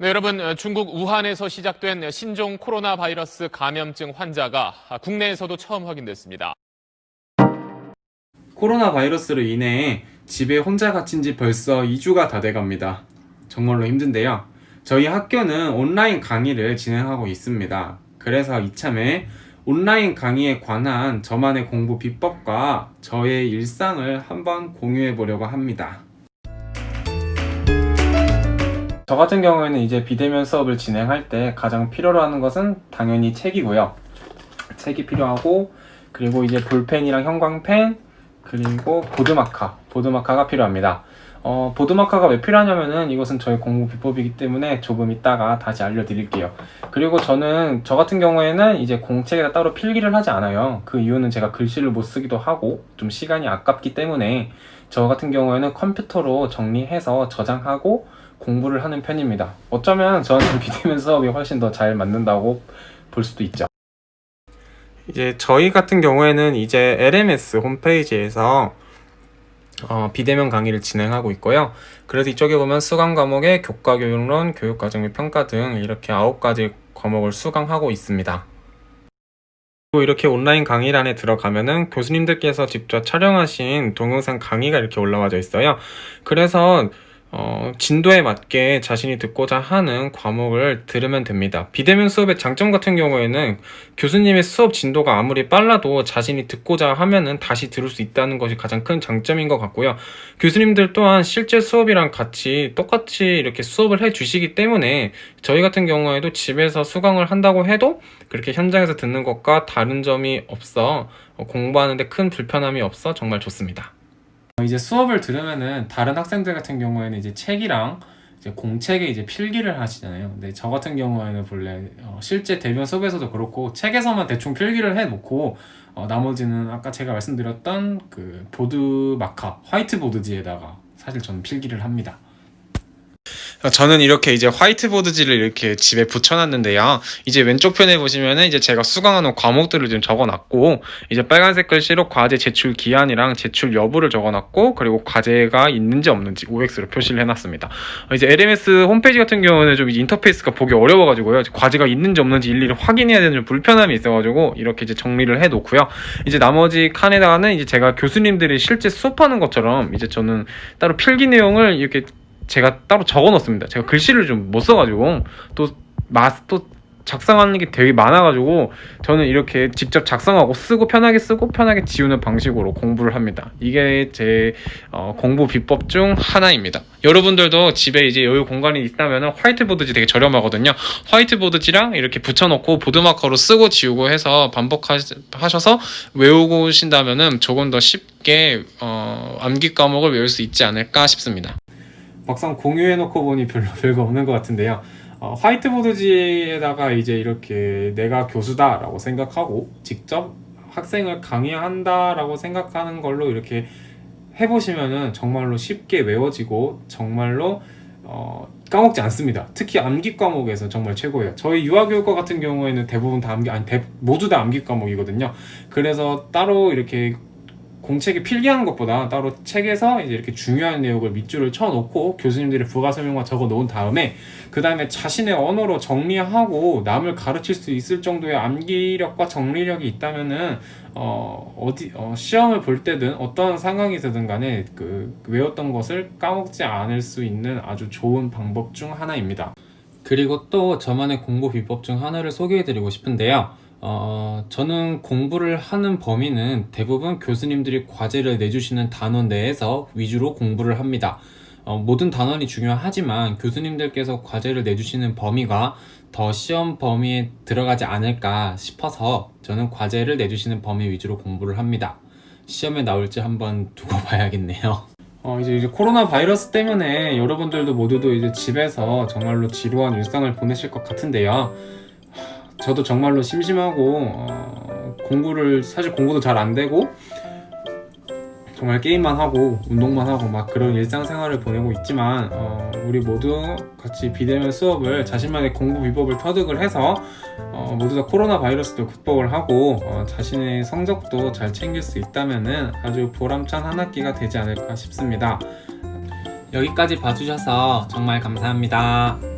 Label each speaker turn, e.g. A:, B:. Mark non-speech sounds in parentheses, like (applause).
A: 네, 여러분, 어, 중국 우한에서 시작된 신종 코로나 바이러스 감염증 환자가 국내에서도 처음 확인됐습니다.
B: 코로나 바이러스로 인해 집에 혼자 갇힌 지 벌써 2주가 다 돼갑니다. 정말로 힘든데요. 저희 학교는 온라인 강의를 진행하고 있습니다. 그래서 이참에 온라인 강의에 관한 저만의 공부 비법과 저의 일상을 한번 공유해 보려고 합니다. 저 같은 경우에는 이제 비대면 수업을 진행할 때 가장 필요로 하는 것은 당연히 책이고요. 책이 필요하고 그리고 이제 볼펜이랑 형광펜 그리고 보드마카, 보드마카가 필요합니다. 어, 보드마카가 왜 필요하냐면은 이것은 저희 공부 비법이기 때문에 조금 이따가 다시 알려드릴게요. 그리고 저는 저 같은 경우에는 이제 공책에다 따로 필기를 하지 않아요. 그 이유는 제가 글씨를 못 쓰기도 하고 좀 시간이 아깝기 때문에 저 같은 경우에는 컴퓨터로 정리해서 저장하고 공부를 하는 편입니다. 어쩌면 저는 (laughs) 비대면 수업이 훨씬 더 잘 맞는다고 볼 수도 있죠. 이제 저희 같은 경우에는 이제 LMS 홈페이지에서 어, 비대면 강의를 진행하고 있고요. 그래서 이쪽에 보면 수강 과목에 교과 교육론, 교육 과정 및 평가 등 이렇게 아홉 가지 과목을 수강하고 있습니다. 그리고 이렇게 온라인 강의란에 들어가면은 교수님들께서 직접 촬영하신 동영상 강의가 이렇게 올라와져 있어요. 그래서 어, 진도에 맞게 자신이 듣고자 하는 과목을 들으면 됩니다. 비대면 수업의 장점 같은 경우에는 교수님의 수업 진도가 아무리 빨라도 자신이 듣고자 하면은 다시 들을 수 있다는 것이 가장 큰 장점인 것 같고요. 교수님들 또한 실제 수업이랑 같이 똑같이 이렇게 수업을 해 주시기 때문에 저희 같은 경우에도 집에서 수강을 한다고 해도 그렇게 현장에서 듣는 것과 다른 점이 없어 어, 공부하는데 큰 불편함이 없어 정말 좋습니다. 이제 수업을 들으면은 다른 학생들 같은 경우에는 이제 책이랑 이제 공책에 이제 필기를 하시잖아요. 근데 저 같은 경우에는 본래 어, 실제 대면 수업에서도 그렇고 책에서만 대충 필기를 해놓고 어, 나머지는 아까 제가 말씀드렸던 그 보드 마카 화이트 보드지에다가 사실 저는 필기를 합니다. 저는 이렇게 이제 화이트보드지를 이렇게 집에 붙여놨는데요. 이제 왼쪽 편에 보시면은 이제 제가 수강하는 과목들을 좀 적어놨고, 이제 빨간색 글씨로 과제 제출 기한이랑 제출 여부를 적어놨고, 그리고 과제가 있는지 없는지 OX로 표시를 해놨습니다. 어, 이제 LMS 홈페이지 같은 경우는 좀 인터페이스가 보기 어려워가지고요. 과제가 있는지 없는지 일일이 확인해야 되는 좀 불편함이 있어가지고 이렇게 이제 정리를 해놓고요. 이제 나머지 칸에다가는 이제 제가 교수님들이 실제 수업하는 것처럼 이제 저는 따로 필기 내용을 이렇게 제가 따로 적어 놓습니다. 제가 글씨를 좀 못 써가지고 또 마스 또 작성하는 게 되게 많아가지고 저는 이렇게 직접 작성하고 쓰고 편하게 쓰고 편하게 지우는 방식으로 공부를 합니다. 이게 제 어, 공부 비법 중 하나입니다. 여러분들도 집에 이제 여유 공간이 있다면 화이트보드지 되게 저렴하거든요. 화이트보드지랑 이렇게 붙여놓고 보드마커로 쓰고 지우고 해서 반복하셔서 외우고 오신다면 조금 더 쉽게 어, 암기 과목을 외울 수 있지 않을까 싶습니다. 막상 공유해놓고 보니 별로 (laughs) 별거 없는 것 같은데요. 어, 화이트보드지에다가 이제 이렇게 내가 교수다라고 생각하고 직접 학생을 강의한다라고 생각하는 걸로 이렇게 해보시면은 정말로 쉽게 외워지고 정말로 어, 까먹지 않습니다. 특히 암기 과목에서 정말 최고예요. 저희 유아교육과 같은 경우에는 대부분 다 암기 아니 대, 모두 다 암기 과목이거든요. 그래서 따로 이렇게 공책에 필기하는 것보다 따로 책에서 이제 이렇게 중요한 내용을 밑줄을 쳐놓고 교수님들이 부가 설명만 적어 놓은 다음에 그 다음에 자신의 언어로 정리하고 남을 가르칠 수 있을 정도의 암기력과 정리력이 있다면은 어 어디 어 시험을 볼 때든 어떤 상황이든 간에 그 외웠던 것을 까먹지 않을 수 있는 아주 좋은 방법 중 하나입니다. 그리고 또 저만의 공부 비법 중 하나를 소개해드리고 싶은데요. 어, 저는 공부를 하는 범위는 대부분 교수님들이 과제를 내주시는 단원 내에서 위주로 공부를 합니다. 어, 모든 단원이 중요하지만 교수님들께서 과제를 내주시는 범위가 더 시험 범위에 들어가지 않을까 싶어서 저는 과제를 내주시는 범위 위주로 공부를 합니다. 시험에 나올지 한번 두고 (laughs) 봐야겠네요. 어, 이제, 이제 코로나 바이러스 때문에 여러분들도 모두도 이제 집에서 정말로 지루한 일상을 보내실 것 같은데요. 저도 정말로 심심하고 어, 공부를 사실 공부도 잘 안 되고 정말 게임만 하고 운동만 하고 막 그런 일상생활을 보내고 있지만 어, 우리 모두 같이 비대면 수업을 자신만의 공부 비법을 터득을 해서 어, 모두 다 코로나 바이러스도 극복을 하고 어, 자신의 성적도 잘 챙길 수 있다면은 아주 보람찬 한 학기가 되지 않을까 싶습니다. 여기까지 봐주셔서 정말 감사합니다.